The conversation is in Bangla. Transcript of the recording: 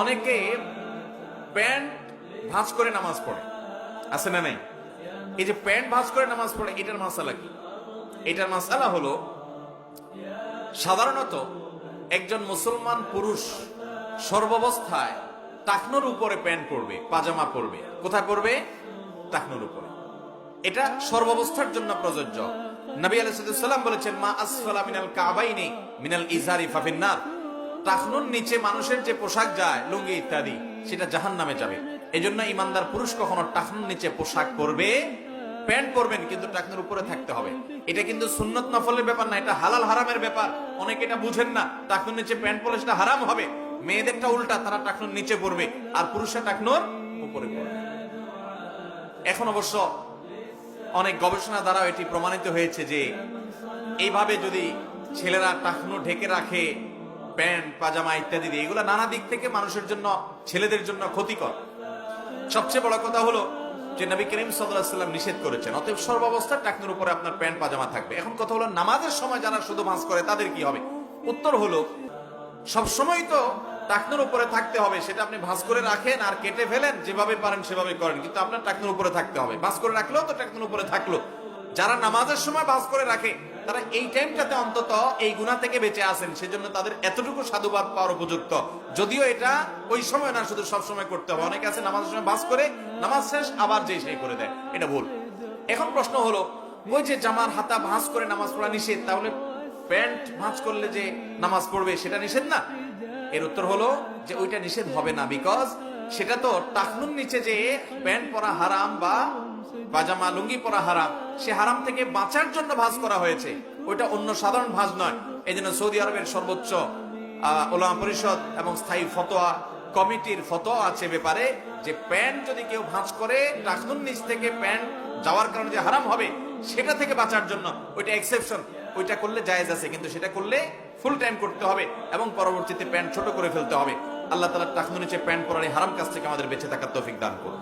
অনেকে প্যান্ট ভাঁজ করে নামাজ পড়ে। আছে না নাই? এই যে প্যান্ট ভাঁজ করে নামাজ পড়ে, এটার মাসালা কি? এটার মাসালা হলো, সাধারণত একজন মুসলমান পুরুষ সর্বাবস্থায় টাকনোর উপরে প্যান্ট পরবে, পাজামা পরবে। কোথায় পরবে? টাকনোর উপরে। এটা সর্বাবস্থার জন্য প্রযোজ্য। নবী আলাইসাল্লাম বলেছেন, মা আসফালা মিনাল কাবাইনি মিনাল ইজারি ফাফিন্নার টাকনুর নিচে মানুষের যে পোশাক যায়, লুঙ্গি ইত্যাদি, সেটা জাহান নামে যাবে। জন্য ইমানদার পুরুষ কখনো টাকনুর নিচে পোশাক পরবে, প্যান্ট পরবেন, কিন্তু টাকনুর উপরে থাকতে হবে। এটা কিন্তু সুন্নত নফলের ব্যাপার না, এটা হালাল হারামের ব্যাপার। অনেকে এটা বুঝেন না টাকনুর নিচে প্যান্ট পরলে সেটা হারাম হবে। মেয়েদেরটা উল্টা, তারা টাকনুর নিচে পড়বে আর পুরুষরা টাকনুর উপরে পড়বে এখন অবশ্য অনেক গবেষণা দ্বারা এটি প্রমাণিত হয়েছে যে, এইভাবে যদি ছেলেরা টাকনো ঢেকে রাখে প্যান্ট, পাজামা ইত্যাদি দিয়ে। এগুলো নানা দিক থেকে মানুষের জন্য, ছেলেদের জন্য ক্ষতিকর। সবচেয়ে বড় কথা হলো যে নবী করিম সাল্লাম নিষেধ করেছেন। অতএব সর্বাবস্থা টাকনোর উপরে আপনার প্যান্ট, পাজামা থাকবে। এখন কথা হলো নামাজের সময় যারা শুধু ভাঁজ করে তাদের কি হবে? উত্তর হলো, সবসময় তো টাকনোর উপরে থাকতে হবে। সেটা আপনি ভাঁজ করে রাখেন আর কেটে ফেলেন, যেভাবে পারেন সেভাবে করেন। কিন্তু আপনার টাকনোর উপরে থাকতে হবে। ভাঁজ করে রাখলেও তো টাকনোর উপরে থাকল। যারা নামাজের সময় ভাঁজ করে রাখে তারা এই টাইমটাতে অন্তত এই গুণা থেকে বেঁচে আসেন সেজন্য তাদের এতটুকু সাধুবাদ পাওয়ার উপযুক্ত। যদিও এটা ওই সময় না, শুধু সব সময় করতে হবে। অনেকে আছে নামাজের সময় ভাঁজ করে, নামাজ শেষ, আবার যেই সেই করে দেয়। এটা ভুল। এখন প্রশ্ন হলো, ওই যে জামার হাতা ভাঁজ করে নামাজ পড়া নিষেধ, তাহলে প্যান্ট ভাঁজ করলে যে নামাজ পড়বে, সেটা নিষেধ না? এর উত্তর হলো যে ওইটা নিষেধ হবে না বিকজ সেটা তো টাকনুর নিচে যে প্যান্ট পরা হারাম বা পাজামা, লুঙ্গি পরা হারাম, সে হারাম থেকে বাঁচার জন্য ভাঁজ করা হয়েছে। ওইটা অন্য সাধারণ ভাঁজ নয়। এই জন্য সৌদি আরবের সর্বোচ্চ ওলামা পরিষদ এবং স্থায়ী ফতোয়া কমিটির ফতোয়া আছে ব্যাপারে যে প্যান্ট যদি কেউ ভাঁজ করে, টাকনুর নিচ থেকে প্যান্ট যাওয়ার কারণে যে হারাম হবে, সেটা থেকে বাঁচার জন্য ওইটা এক্সেপশন ওইটা করলে জায়েজ আছে, কিন্তু সেটা করলে ফুল টাইম করতে হবে এবং পরবর্তীতে প্যান্ট ছোট করে ফেলতে হবে। আল্লাহ তালা টাকনু নিচে প্যান্ট পরার হারাম কাছ থেকে আমাদের বেঁচে থাকার তৌফিক দান করুন।